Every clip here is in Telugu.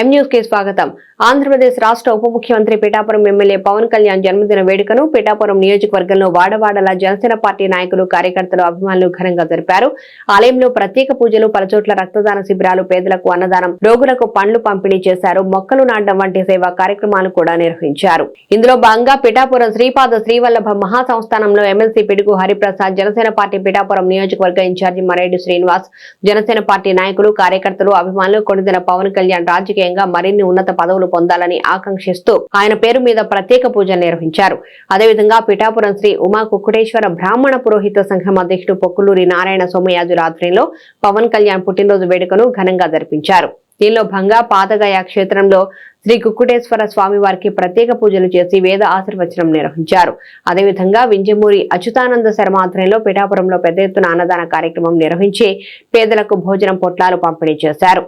కి స్వాగతం. ఆంధ్రప్రదేశ్ రాష్ట్ర ఉప ముఖ్యమంత్రి పిఠాపురం ఎమ్మెల్యే పవన్ కళ్యాణ్ జన్మదిన వేడుకను పిఠాపురం నియోజకవర్గంలో వాడవాడల జనసేన పార్టీ నాయకులు కార్యకర్తలు అభిమానులు ఘనంగా జరిపారు. ఆలయంలో ప్రత్యేక పూజలు పలుచోట్ల రక్తదాన శిబిరాలు పేదలకు అన్నదానం రోగులకు పండ్లు పంపిణీ చేశారు. మొక్కలు నాటడం వంటి సేవా కార్యక్రమాలు కూడా నిర్వహించారు. ఇందులో భాగంగా పిఠాపురం శ్రీపాద శ్రీవల్లభ మహాసంస్థానంలో ఎమ్మెల్సీ పిడుగు హరిప్రసాద్ జనసేన పార్టీ పిఠాపురం నియోజకవర్గ ఇన్ఛార్జి మరేడు శ్రీనివాస్ జనసేన పార్టీ నాయకులు కార్యకర్తలు అభిమానులు కొనిదిన పవన్ కళ్యాణ్ రాజకీయ రాజకీయంగా మరిన్ని ఉన్నత పదవులు పొందాలని ఆకాంక్షిస్తూ ఆయన పేరు మీద ప్రత్యేక పూజలు నిర్వహించారు. అదేవిధంగా పిఠాపురం శ్రీ ఉమా కుక్కుటేశ్వర బ్రాహ్మణ పురోహిత సంఘం అధ్యక్షుడు పొక్కులూరి నారాయణ సోమయాజు ఆధ్వర్యంలో పవన్ కళ్యాణ్ పుట్టినరోజు వేడుకను ఘనంగా జరిపించారు. దీనిలో భంగా పాతగయ క్షేత్రంలో శ్రీ కుక్కుటేశ్వర స్వామి వారికి ప్రత్యేక పూజలు చేసి వేద ఆశీర్వచనం నిర్వహించారు. అదేవిధంగా వింజమూరి అచ్యుతానంద శర్మ ఆధ్వర్యంలో పిఠాపురంలో పెద్ద ఎత్తున అన్నదాన కార్యక్రమం నిర్వహించి పేదలకు భోజనం పొట్లాలు పంపిణీ చేశారు.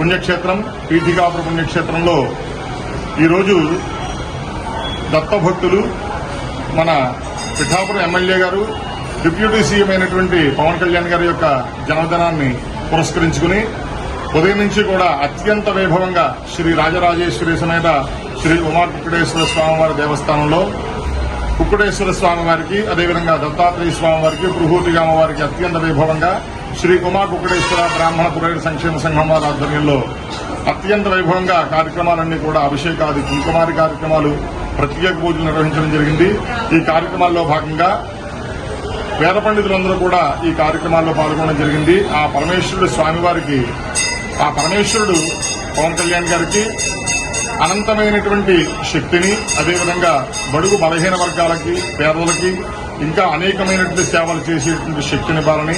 పుణ్యక్షేత్రం పీఠికాపుర పుణ్యక్షేత్రంలో ఈరోజు దత్తభక్తులు మన పిఠాపురం ఎమ్మెల్యే గారు డిప్యూటీ సీఎం అయినటువంటి పవన్ కళ్యాణ్ గారి యొక్క జన్మదినాన్ని పురస్కరించుకుని ఉదయం నుంచి కూడా అత్యంత వైభవంగా శ్రీ రాజరాజేశ్వరి సమేత శ్రీ ఉమాకుక్కుడేశ్వర స్వామివారి దేవస్థానంలో కుక్కుటేశ్వర స్వామి వారికి అదేవిధంగా దత్తాత్రేయ స్వామి వారికి వారికి అత్యంత వైభవంగా శ్రీ కుమార్ కుక్కడేశ్వర బ్రాహ్మణ పురోహిత సంక్షేమ సంఘం వారి ఆధ్వర్యంలో అత్యంత వైభవంగా కార్యక్రమాలన్నీ కూడా అభిషేకాది కుంకుమారి కార్యక్రమాలు ప్రత్యేక పూజలు నిర్వహించడం జరిగింది. ఈ కార్యక్రమాల్లో భాగంగా వేద పండితులందరూ కూడా ఈ కార్యక్రమాల్లో పాల్గొనడం జరిగింది. ఆ పరమేశ్వరుడు స్వామివారికి ఆ పరమేశ్వరుడు పవన్ కళ్యాణ్ గారికి అనంతమైనటువంటి శక్తిని అదేవిధంగా బడుగు బలహీన వర్గాలకి పేదలకి ఇంకా అనేకమైనటువంటి సేవలు చేసేటువంటి శక్తినివ్వాలని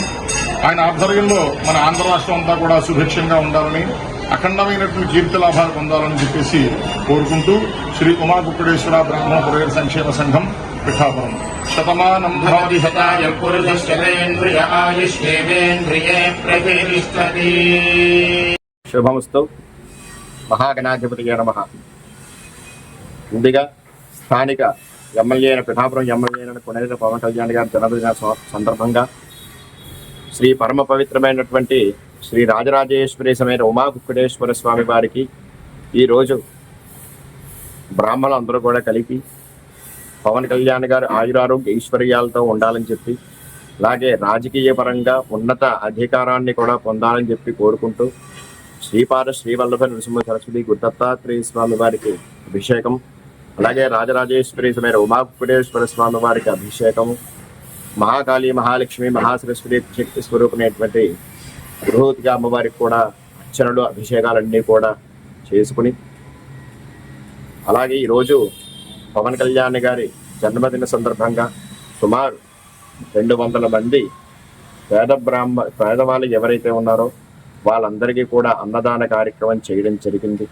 ఆయన ఆధ్వర్యంలో మన ఆంధ్ర రాష్ట్రం అంతా కూడా సుభిక్షంగా ఉండాలని అఖండమైనటువంటి కీర్తి లాభాలు పొందాలని చెప్పేసి కోరుకుంటూ శ్రీ ఉమా కుక్కడేశ్వర బ్రాహ్మణ పురోహిత సంక్షేమ సంఘం పిఠాపురం. శతమానం భవతి. ప్రతిష్టతి. శుభమస్తు. మహాగణాధిపతి నమ. ముందుగా స్థానిక ఎమ్మెల్యే అయిన పిఠాపురం ఎమ్మెల్యే అయిన కొనేరు పవన్ కళ్యాణ్ గారి జన్మదిన సం- సందర్భంగా శ్రీ పరమ పవిత్రమైనటువంటి శ్రీ రాజరాజేశ్వరి సమేత ఉమాకుక్కుటేశ్వర స్వామి వారికి ఈరోజు బ్రాహ్మణులు అందరూ కూడా కలిపి పవన్ కళ్యాణ్ గారు ఆయురారోగ్య ఐశ్వర్యాలతో ఉండాలని చెప్పి అలాగే రాజకీయ పరంగా ఉన్నత అధికారాన్ని కూడా పొందాలని చెప్పి కోరుకుంటూ శ్రీపాద శ్రీవల్లభ నరసింహ సరస్వతి గురుదత్తాత్రేయ స్వామి వారికి అభిషేకం అలాగే రాజరాజేశ్వరి సమేత ఉమాకుటేశ్వర స్వామి వారికి అభిషేకము మహాకాళి మహాలక్ష్మి మహాసరస్వతి శక్తి స్వరూపమైనటువంటి గృహోతిగా అమ్మవారికి కూడా అర్చనలు అభిషేకాలన్నీ కూడా చేసుకుని అలాగే ఈరోజు పవన్ కళ్యాణ్ గారి జన్మదిన సందర్భంగా సుమారు రెండు వందల మంది పేద బ్రాహ్మ పేదవాళ్ళు ఎవరైతే ఉన్నారో వాళ్ళందరికీ కూడా అన్నదాన కార్యక్రమం చేయడం జరిగింది.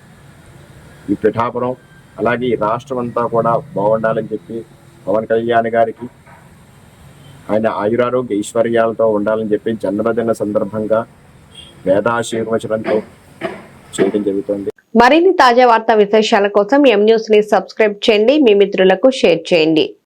ఈ పిఠాపురం అలాగే ఈ రాష్ట్రం అంతా కూడా బాగుండాలని చెప్పి పవన్ కళ్యాణ్ గారికి ఆయన ఆయురారోగ్య ఐశ్వర్యాలతో ఉండాలని చెప్పి జన్మదిన సందర్భంగా వేదాశీర్వచనంతో చేయడం జరుగుతుంది. మరిన్ని తాజా వార్తా విశేషాల కోసం ఎం న్యూస్ని సబ్స్క్రైబ్ చేయండి. మీ మిత్రులకు షేర్ చేయండి.